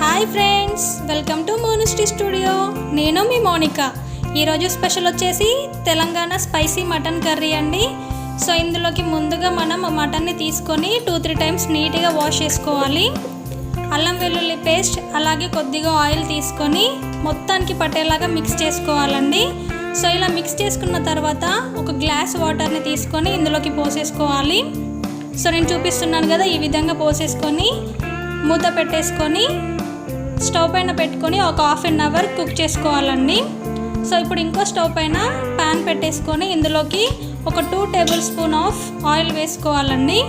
Hi friends welcome to మోనిస్టీ studio నేను మీ మోనిక. ఈరోజు స్పెషల్ వచ్చేసి తెలంగాణ స్పైసీ మటన్ కర్రీ అండి. సో ఇందులోకి ముందుగా మనం మటన్ని తీసుకొని టూ త్రీ టైమ్స్ నీట్గా వాష్ చేసుకోవాలి. అల్లం వెల్లుల్లి పేస్ట్ అలాగే కొద్దిగా ఆయిల్ తీసుకొని మొత్తానికి పట్టేలాగా మిక్స్ చేసుకోవాలండి. సో ఇలా మిక్స్ చేసుకున్న తర్వాత ఒక గ్లాస్ వాటర్ని తీసుకొని ఇందులోకి పోసేసుకోవాలి. సో నేను చూపిస్తున్నాను కదా ఈ విధంగా పోసేసుకొని మూత పెట్టేసుకొని స్టవ్ పైన పెట్టుకొని ఒక హాఫ్ అన్ అవర్ కుక్ చేసుకోవాలండి. సో ఇప్పుడు ఇంకో స్టవ్ పైన ప్యాన్ పెట్టేసుకొని ఇందులోకి ఒక two tablespoon of oil వేసుకోవాలండి.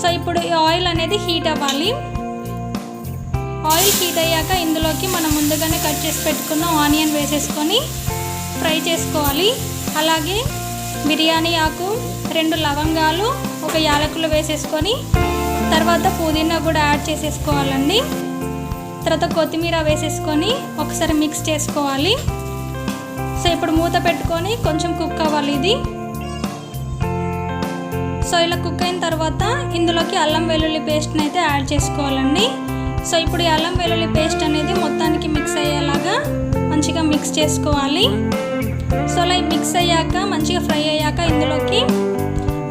సో ఇప్పుడు ఈ ఆయిల్ అనేది హీట్ అవ్వాలి. ఆయిల్ హీట్ అయ్యాక ఇందులోకి మనం ముందుగానే కట్ చేసి పెట్టుకున్న ఆనియన్ వేసేసుకొని ఫ్రై చేసుకోవాలి. అలాగే బిర్యానీ ఆకు రెండు లవంగాలు ఒక యాలకులు వేసేసుకొని తర్వాత పుదీనా కూడా యాడ్ చేసేసుకోవాలండి. తర్వాత కొత్తిమీర వేసేసుకొని ఒకసారి మిక్స్ చేసుకోవాలి. సో ఇప్పుడు మూత పెట్టుకొని కొంచెం కుక్ అవ్వాలి ఇది. సో ఇలా కుక్ అయిన తర్వాత ఇందులోకి అల్లం వెల్లుల్లి పేస్ట్ని అయితే యాడ్ చేసుకోవాలండి. సో ఇప్పుడు ఈ అల్లం వెల్లుల్లి పేస్ట్ అనేది మొత్తానికి మిక్స్ అయ్యేలాగా మంచిగా మిక్స్ చేసుకోవాలి. సో అలా మిక్స్ అయ్యాక మంచిగా ఫ్రై అయ్యాక ఇందులోకి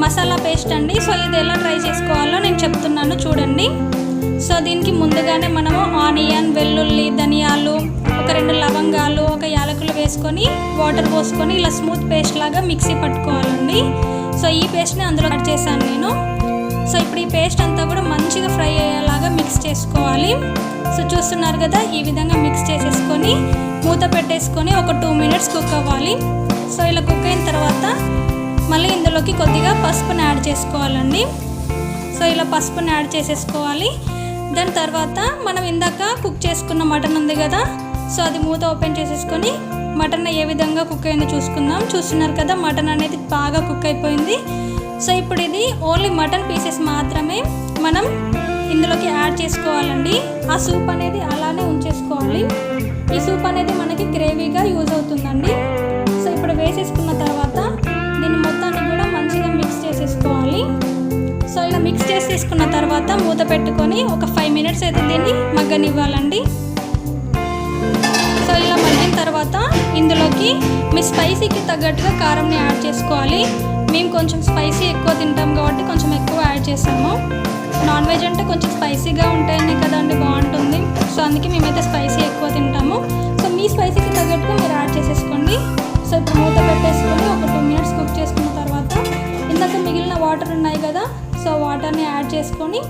మసాలా పేస్ట్ అండి. సో ఇది ఎలా ట్రై చేసుకోవాలో నేను చెప్తున్నాను చూడండి. సో దీనికి ముందుగానే మనం యాలకులు వాటర్ పోసుకొని ఇలా స్మూత్ పేస్ట్ లాగా మిక్సీ పట్టుకోవాలండి. సో ఈ పేస్ట్ని అందులో కట్ చేశాను నేను. సో ఇప్పుడు ఈ పేస్ట్ అంతా కూడా మంచిగా ఫ్రై అయ్యేలాగా మిక్స్ చేసుకోవాలి. సో చూస్తున్నారు కదా ఈ విధంగా మిక్స్ చేసేసుకొని మూత పెట్టేసుకొని ఒక టూ మినిట్స్ కుక్ అవ్వాలి. సో ఇలా కుక్ అయిన తర్వాత మళ్ళీ ఇందులోకి కొద్దిగా పసుపుని యాడ్ చేసుకోవాలండి. సో ఇలా పసుపుని యాడ్ చేసేసుకోవాలి. దాని తర్వాత మనం ఇందాక కుక్ చేసుకున్న మటన్ ఉంది కదా సో అది మూత ఓపెన్ చేసేసుకొని మటన్ ఏ విధంగా కుక్ అయిందో చూసుకుందాం. చూస్తున్నారు కదా మటన్ అనేది బాగా కుక్ అయిపోయింది. సో ఇప్పుడు ఇది ఓన్లీ మటన్ పీసెస్ మాత్రమే మనం ఇందులోకి యాడ్ చేసుకోవాలండి. ఆ సూప్ అనేది అలానే ఉంచేసుకోవాలి. ఈ సూప్ అనేది మనకి గ్రేవీగా యూజ్ అవుతుందండి. సో ఇప్పుడు వేసేసుకున్న తర్వాత దీన్ని మొత్తాన్ని కూడా మంచిగా మిక్స్ చేసేసుకోవాలి. సో ఇలా మిక్స్ చేసేసుకున్న తర్వాత మూత పెట్టుకొని ఒక ఫైవ్ మినిట్స్ అయితే దీన్ని మగ్గనివ్వాలండి. సో ఇలా తర్వాత ఇందులోకి మీ స్పైసీకి తగ్గట్టుగా కారంని యాడ్ చేసుకోవాలి. మేము కొంచెం స్పైసీ ఎక్కువ తింటాం కాబట్టి కొంచెం ఎక్కువ యాడ్ చేసాము నాన్ వెజ్ అంటే కొంచెం స్పైసీగా ఉంటాయని కదండి బాగుంటుంది. సో అందుకే మేమైతే స్పైసీ ఎక్కువ తింటాము. సో మీ స్పైసీకి తగ్గట్టుగా మీరు యాడ్ చేసేసుకోండి. సో ఇప్పుడు మూత పెట్టేసుకొని ఒక టూ మినిట్స్ కుక్ చేసుకున్న తర్వాత ఇందాక మిగిలిన వాటర్ ఉన్నాయి కదా సో వాటర్ని యాడ్ చేసుకొని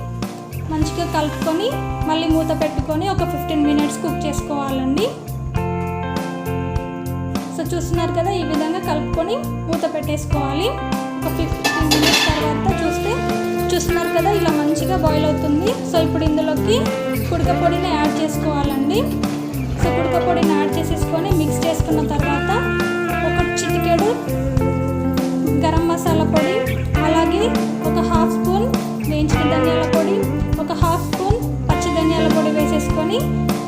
మంచిగా కలుపుకొని మళ్ళీ మూత పెట్టుకొని ఒక ఫిఫ్టీన్ మినిట్స్ కుక్ చేసుకోవాలండి. చూస్తున్నారు కదా ఈ విధంగా కలుపుకొని మూత పెట్టేసుకోవాలి. ఒక ఫిఫ్టీన్ మినిట్స్ తర్వాత చూస్తే చూస్తున్నారు కదా ఇలా మంచిగా బాయిల్ అవుతుంది. సో ఇప్పుడు ఇందులోకి కుడక పొడిని యాడ్ చేసుకోవాలండి. సో కుడక పొడిని యాడ్ చేసేసుకొని మిక్స్ చేసుకున్న తర్వాత ఒక చిటికెడు గరం మసాలా పొడి అలాగే ఒక హాఫ్ స్పూన్ వేయించిన ధనియాల పొడి ఒక హాఫ్ స్పూన్ పచ్చి ధనియాల పొడి వేసేసుకొని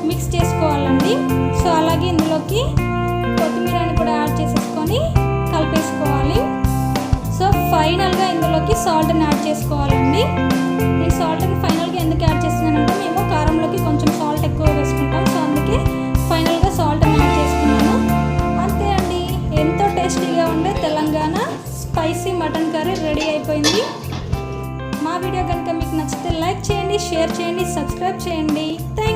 మిక్స్ చేసుకోవాలండి. సో అలాగే ఇందులోకి కొత్తిమీరని కూడా యాడ్ చేసేసుకొని కలిపేసుకోవాలి. సో ఫైనల్గా ఇందులోకి సాల్ట్ని యాడ్ చేసుకోవాలండి. ఈ సాల్ట్ని ఫైనల్గా ఎందుకు యాడ్ చేస్తున్నానంటే మేము కారంలోకి కొంచెం సాల్ట్ ఎక్కువ వేసుకుంటాం. సో అందుకే ఫైనల్గా సాల్ట్ని యాడ్ చేసుకున్నాను. అంతే అండి. ఎంతో టేస్టీగా ఉండే Telangana spicy mutton curry ready అయిపోయింది. మా వీడియో కనుక మీకు నచ్చితే లైక్ చేయండి షేర్ చేయండి సబ్స్క్రైబ్ చేయండి. థ్యాంక్